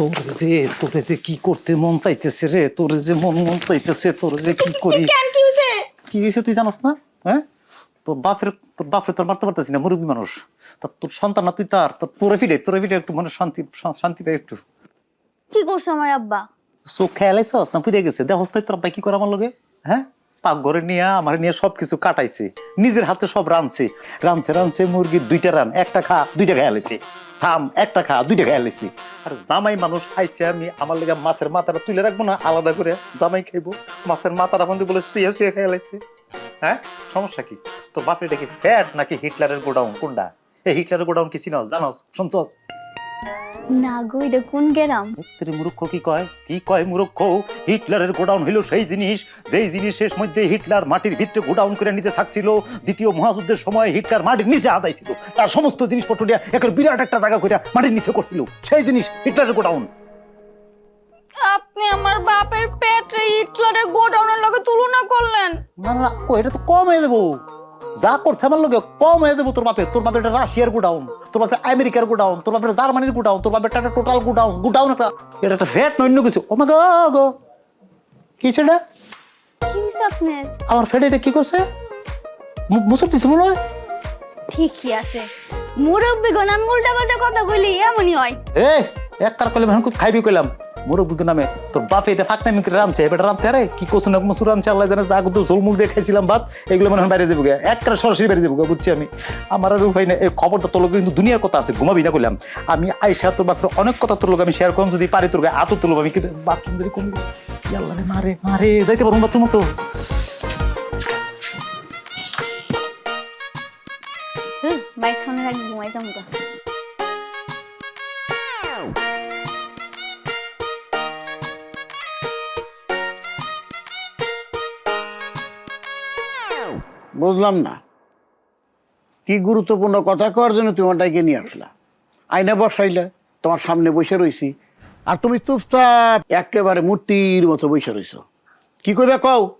তোর রে তোরে যে কি করতে মন চাইতেছে রে তোর যে মন মন চাইতেছে তোর যে কি করি। কেন কি তুই জানাস না? হ্যাঁ? তোর বাপের তোর বাপরে তোর মারতে পারতেছি না মুরব্বী মানুষ। তোর সন্তান না তুই তার তোর তোরে ফিরে তোরে ফিরে একটু মানে শান্তি শান্তি পাই একটু। কি করছে আমার আব্বা? চোখ খেয়ালাইছস না পুড়ে গেছে? তোর আব্বাই কি করে আমার লগে? হ্যাঁ? পাক ঘরে নিয়ে আমার নিয়ে সবকিছু কাটাইছে। নিজের হাতে সব রানছে রানছে রানছে মুরগির দুইটা রান একটা খা দুইটা খেয়ালাইছে থাম, একটা খা, দুইটা খাই লাইছি। আর জামাই মানুষ খাইছে আমি, আমার লেগে মাছের মাথাটা তুলে রাখব না, আলাদা করে জামাই খাইবো। মাছের মাথাটা বন্ধু বলে শুয়ে শুয়ে খাই লাইছে। হ্যাঁ? সমস্যা কি? তো বাপরে এটা কি ফ্যাট নাকি হিটলারের গোডাউন? কোনটা? এই হিটলারের গোডাউন কি চিনস জানো শুনছস? না গো এটা কোন গেরাম? তেরে মূর্খ কি কয়? কি কয় মূর্খ? হিটলারের গোডাউন হইল সেই জিনিস যেই জিনিসের মধ্যে হিটলার মাটির ভিতরে গোডাউন করে নিচে থাকছিল দ্বিতীয় মহাযুদ্ধের সময় হিটলার মাটির নিচে আদায় ছিল। তার সমস্ত জিনিসপত্র নিয়ে একের বিরাট একটা জায়গা করে মাটির নিচে করছিল। সেই জিনিস হিটলারের গোডাউন। আপনি আমার বাপের পেটে হিটলারের গোডাউনের লগে তুলনা করলেন। না না এটা তো কম হয়ে দেবো। যা করছে আমার লোকে কম হয়ে দেবো তোর বাপে। তোর বাপের এটা রাশিয়ার গোডাউন তোর বাপের আমেরিকার গোডাউন তোর বাপের জার্মানির গোডাউন তোর বাপের একটা টোটাল গোডাউন গোডাউন একটা এটা একটা ফ্যাট নয় অন্য কিছু। ও মা গো গো। কি সেটা আমার ফ্রেন্ড এটা কি করছে? মুসুর দিছে মনে হয়? ঠিকই আছে। মুরব্বী গণ আমি উল্টা পাল্টা কথা কইলি এমনই হয়। এ এক কার কইলাম এখন খাইবি কইলাম। মুরব্বী নামে, তোর বাপে এটা ফাঁক নামি করে এবার আরে, কি করছ না মুসুর রাঁধছে আল্লাহ জানে যা তো ঝোলমুল দিয়ে খাইছিলাম এগুলো মনে হয় বাইরে যাব গে। এক কার সরাসরি বাইরে যাব বুঝছি আমি। আমার আর উপায় নেই। এই খবরটা তোর কিন্তু দুনিয়ার কথা আছে, ঘুমাবি না কইলাম। আমি আইসা তোর বাপের অনেক কথা তোর লোক আমি শেয়ার করলাম যদি পারি তোর গায়ে আতো তুলব, আমি কিন্তু বাথরুম যদি কমবি। মারে মারে যাইতে পারব বাইক ঘুমাই যাব বুঝলাম না। কি গুরুত্বপূর্ণ কথা কওয়ার জন্য তোমার ডাইকে নিয়ে আসলা? আইনা বসাইলে তোমার সামনে বসে রইছি। আর তুমি চুপচাপ একেবারে মূর্তির মতো বসে রইছ। কি করবে কও?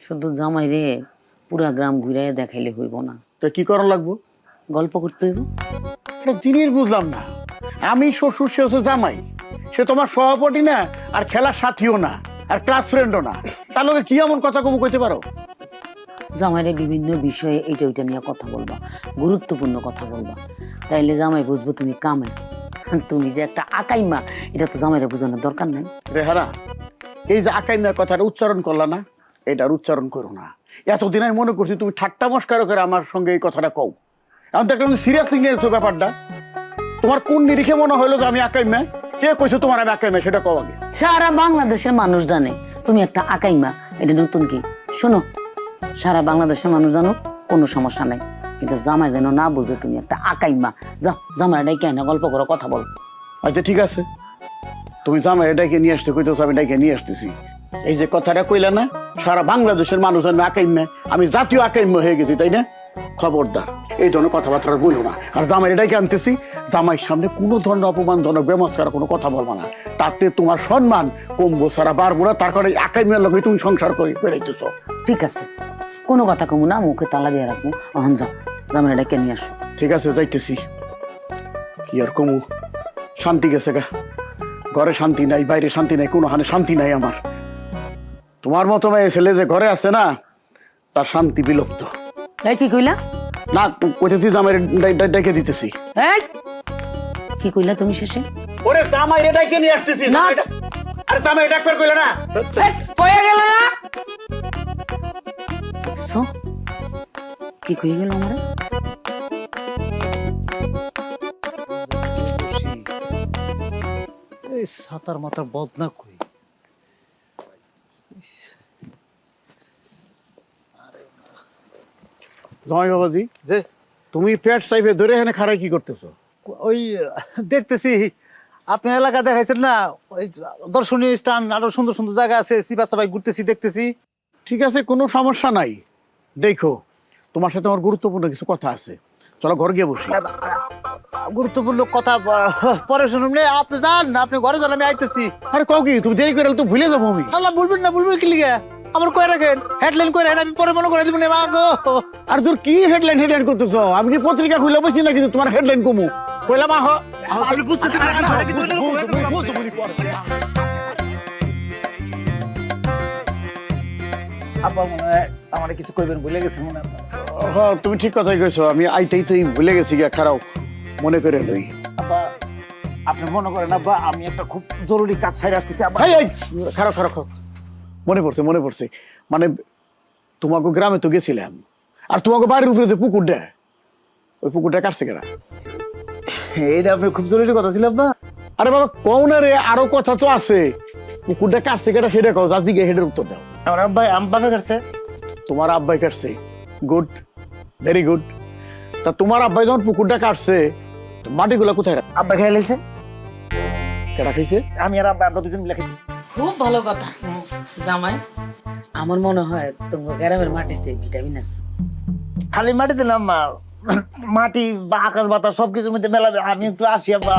শুধু জামাই রে পুরা গ্রাম ঘুরে দেখাইলে হইব না। তো কি করা লাগবো? গল্প করতে হইব? একটা জিনিস বুঝলাম না। আমি শ্বশুর সে হচ্ছে জামাই। সে তোমার সহপাঠী না আর খেলার সাথীও না আর ক্লাস ফ্রেন্ডও না। তার লগে কি এমন কথা কমু কইতে পারো? জামাইরে বিভিন্ন বিষয়ে এইটা ওইটা নিয়ে কথা বলবা গুরুত্বপূর্ণ কথা বলবা। তাইলে জামাই বুঝব তুমি কামে তুমি যে একটা আকাইমা এটা তো জামাইরে বোঝানোর দরকার নাই। রেহারা এই যে আকাইনার কথাটা উচ্চারণ করলা না এটার উচ্চারণ করো না। এতদিন আমি মনে করছি তুমি ঠাট্টা মস্কার করে আমার সঙ্গে এই কথাটা কও। এখন তো একটা সিরিয়াসলি নিয়েছো ব্যাপারটা। তোমার কোন নিরিখে মনে হলো যে আমি আকাইমা? কে কইছো তোমার আমি আকাইমা? সেটা কও আগে। সারা বাংলাদেশের মানুষ জানে তুমি একটা আকাইমা এটা নতুন কি? শোনো সারা বাংলাদেশের মানুষ জানো কোনো সমস্যা নাই। কিন্তু জামাই যেন না বুঝে তুমি একটা আকাইমা যাও জামাই ডাইকে না গল্প করো কথা বল। আচ্ছা ঠিক আছে। তুমি জামাই এটাকে নিয়ে আসতে কইতেছো আমি এটাকে নিয়ে আসতেছি। এই যে কথাটা কইলা না সারা বাংলাদেশের মানুষ জানবে আকাইম্যা আমি জাতীয় আকাইম্য হয়ে গেছি তাই না? খবরদার এই ধরনের কথাবার্তা বলো না। আর জামাই এটাকে আনতেছি জামাইয়ের সামনে কোনো ধরনের অপমানজনক বেমস্কার কোনো কথা বলব না। তাতে তোমার সম্মান কমবো সারা বাড়বো না তার কারণে আকাইম্যার লগে তুমি সংসার করে বেড়াইতেছ। ঠিক আছে। কোনো কথা কমু না মুখে তালা দিয়ে রাখব। অহন যাও। জামাই ডাইকে নিয়ে আসো। ঠিক আছে যাইতেছি। কি আর কমু? শান্তি গেছে গা। ঘরে শান্তি নাই বাইরে শান্তি নাই কোনো হানে শান্তি নাই আমার। তোমার মতো মেয়ে ছেলে যে ঘরে আছে না তার শান্তি বিলুপ্ত। এই কি কইলা? না কইতেছি জামাই ডেকে দিতেছি। এই! কি কইলা তুমি শেষে? ওরে জামাই রে ডাইকে নিয়ে আসতেছি। না। জামাইটা- আরে জামাই ডাকবার কইলা না। কয়ে গেল না! দেখছ কি কয়ে গেল আমার এই সাতার মাথার বদনা কই জামাই বাবাজি যে তুমি পেট চাইবে ধরে এখানে খাড়াই কি করতেছো ওই দেখতেছি আপনি এলাকা দেখাইছেন না ওই দর্শনীয় স্থান আরও সুন্দর সুন্দর জায়গা আছে সিবা সাবাই ঘুরতেছি দেখতেছি ঠিক আছে কোনো সমস্যা নাই। দেখো তোমার সাথে আমার গুরুত্বপূর্ণ কিছু কথা আছে। চলো ঘর গিয়ে বসি। গুরুত্বপূর্ণ কথা পরে শুনুন নে, আপনি যান আপনি ঘরে যান আমি আইতেছি। আরে কাউ কি তুমি দেরি করে তো ভুলে যাব আমি। আল্লাহ বলবেন না বলবেন কি লিগে? আমার কয়ে রাখেন হেডলাইন করে আমি পরে মনে করে দিব না আর তোর কি হেডলাইন হেডলাইন করতেছো? আমি কি পত্রিকা খুলে বসি না কিন্তু তোমার হেডলাইন কমু? কইলাম আহ আমি বুঝতেছি না, আমার কিছু কইবেন ভুলে গেছেন মনে হয়। হ্যাঁ তুমি ঠিক কথাই কইছো আমি আইতেইতেই ভুলে গেছি গিয়া খারাও মনে করে লই। আব্বা আপনি মনে করেন আব্বা আমি একটা খুব জরুরি কাজ সাইরে আসতেছি আব্বা। এই খারাপ খারাপ খারাপ মনে পড়ছে মনে পড়ছে। মানে তোমাকে গ্রামে তো গেছিলাম আর তোমাকে বাড়ির উপরে যে পুকুরটা ওই পুকুরটা কাটছে কেনা এইটা আপনি খুব জরুরি কথা ছিল আব্বা। আরে বাবা কও না রে আরও কথা তো আছে। পুকুরটা কাটছে কেটা সেটা কও যা জিগে হেডের উত্তর দাও। আমার আব্বা আম বাপে কাটছে। তোমার আব্বাই কাটছে। গুড ভেরি গুড তা তোমার আব্বাই যখন পুকুরটা কাটছে তো মাটিগুলো কোথায় রাখ আব্বা খেয়ে লেছে? কেটা খাইছে আমি আর আব্বা আমরা দুজন মিলে খেয়েছি। খুব ভালো কথা। জামাই আমার মনে হয় তোমার গ্রামের মাটিতে ভিটামিন আছে। খালি মাটিতে না মা মাটি বা আকাশ বাতাস সবকিছুর মধ্যে মেলাবে। আমি একটু আসি আব্বা।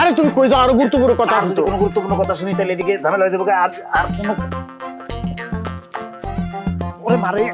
আরে তুমি কই যাও? আরও গুরুত্বপূর্ণ কথা আছে কোনো গুরুত্বপূর্ণ কথা শুনি তাহলে এদিকে ঝামেলা হয়ে যাবে। আর আর কোনো ওরে মারে